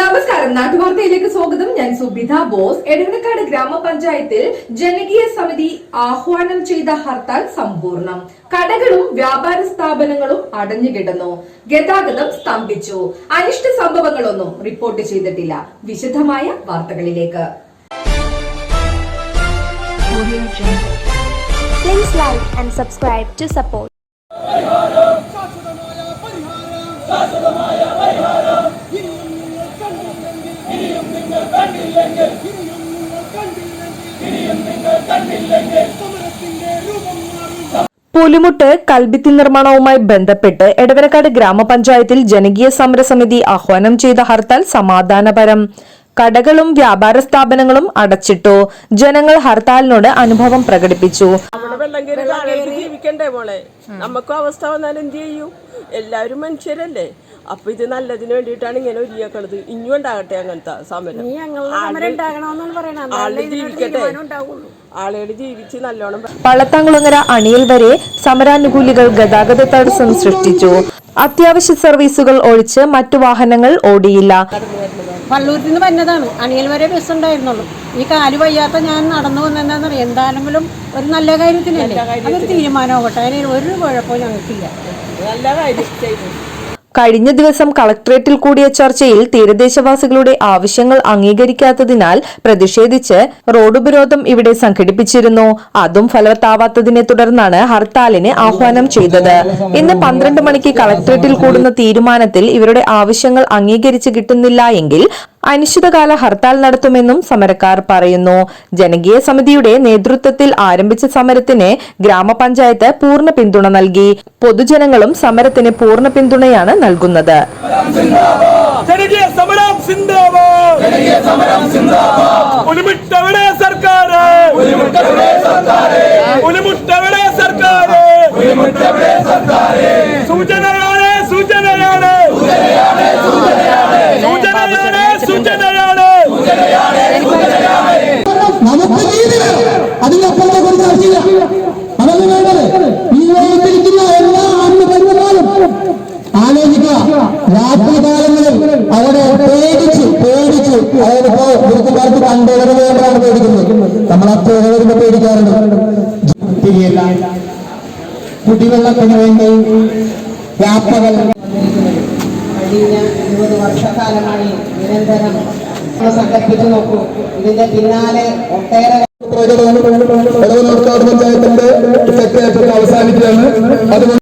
നമസ്കാരം. നാട്ടുവാർത്തയിലേക്ക് സ്വാഗതം. ഞാൻ സുബിത ബോസ്. എടവനക്കാട് ഗ്രാമപഞ്ചായത്തിൽ ജനകീയ സമിതി ആഹ്വാനം ചെയ്ത ഹർത്താൽ സമ്പൂർണം. കടകളും വ്യാപാര സ്ഥാപനങ്ങളും അടഞ്ഞുകിടന്നു ഗതാഗതം സ്തംഭിച്ചു. അനിഷ്ട സംഭവങ്ങളൊന്നും റിപ്പോർട്ട് ചെയ്തിട്ടില്ല. വിശദമായ വാർത്തകളിലേക്ക്. Please like and subscribe to support. പുലിമുട്ട് കൽബിത്തി നിർമ്മാണവുമായി ബന്ധപ്പെട്ട് എടവനക്കാട് ഗ്രാമപഞ്ചായത്തിൽ ജനകീയ സമരസമിതി ആഹ്വാനം ചെയ്ത ഹർത്താൽ സമാധാനപരം. കടകളും വ്യാപാര സ്ഥാപനങ്ങളും അടച്ചിട്ടു. ജനങ്ങൾ ഹർത്താലിനോട് അനുഭവം പ്രകടിപ്പിച്ചു. ജീവിക്കണ്ടേ മോളെ? നമുക്കും അവസ്ഥ വന്നാൽ എന്ത് ചെയ്യും? എല്ലാവരും മനുഷ്യരല്ലേ? അപ്പൊ ഇത് നല്ലതിന് വേണ്ടിയിട്ടാണ് ഇങ്ങനെ ഒരുങ്ങിയേക്കണത് ഇനിയും ഉണ്ടാകട്ടെ അങ്ങനത്തെ സമരം. ആളുകൾ ജീവിക്കട്ടെ. ആളുകൾ ജീവിച്ച് നല്ലോണം പള്ളത്താങ്കുളങ്ങര അണിയിൽ വരെ സമരാനുകൂലികൾ ഗതാഗത തടസ്സം സൃഷ്ടിച്ചു. അത്യാവശ്യ സർവീസുകൾ ഒഴിച്ച് മറ്റു വാഹനങ്ങൾ ഓടിയില്ല. പള്ളൂരിൽ നിന്ന് വന്നതാണ്. അണിയൽ വരെ ബസ് ഉണ്ടായിരുന്നുള്ളൂ. ഈ കാൽ വയ്യാത്ത ഞാൻ നടന്നു വന്നതെന്നറിയാം എന്താണെങ്കിലും ഒരു നല്ല കാര്യത്തിനല്ലേ? അതൊരു തീരുമാനമാകട്ടെ അതിന് ഒരു കുഴപ്പവും ഞങ്ങൾക്കില്ല. നല്ല കാര്യം കഴിഞ്ഞ ദിവസം കളക്ടറേറ്റിൽ കൂടിയ ചർച്ചയിൽ തീരദേശവാസികളുടെ ആവശ്യങ്ങൾ അംഗീകരിക്കാത്തതിനാൽ പ്രതിഷേധിച്ച് റോഡ് ഉപരോധം ഇവിടെ സംഘടിപ്പിച്ചിരുന്നു. അതും ഫലവത്താവാത്തതിനെ തുടർന്നാണ് ഹർത്താലിന് ആഹ്വാനം ചെയ്തത്. ഇന്ന് പന്ത്രണ്ട് മണിക്ക് കളക്ടറേറ്റിൽ കൂടുന്ന തീരുമാനത്തിൽ ഇവരുടെ ആവശ്യങ്ങൾ അംഗീകരിച്ച് കിട്ടുന്നില്ല എങ്കിൽ അനിശ്ചിതകാല ഹർത്താൽ നടത്തുമെന്നും സമരക്കാർ പറയുന്നു. ജനകീയ സമിതിയുടെ നേതൃത്വത്തിൽ ആരംഭിച്ച സമരത്തിന് ഗ്രാമപഞ്ചായത്ത് പൂർണ പിന്തുണ നൽകി. പൊതുജനങ്ങളും സമരത്തിന് പൂർണ പിന്തുണയാണ് നൽകുന്നത്. സർക്കാർ സർക്കാർ ഗുരുക്കന്മാർക്ക് കണ്ടവരെ വേണ്ടാണ് പേടിക്കുന്നത് നമ്മൾ അത്ര വരുമ്പോ പേടിക്കാറുണ്ട് തിരിയല്ല കുടിവെള്ളത്തിന് വേണ്ടി രാപ്പകൽ കഴിഞ്ഞ ഇരുപത് വർഷക്കാലമായി നിരന്തരം സംഘടിപ്പിച്ചു നോക്കൂ ഇതിന്റെ പിന്നാലെ ഒട്ടേറെ പഞ്ചായത്തിന്റെ സെക്രട്ടറി അവസാനിക്കുകയാണ് അതുകൊണ്ട്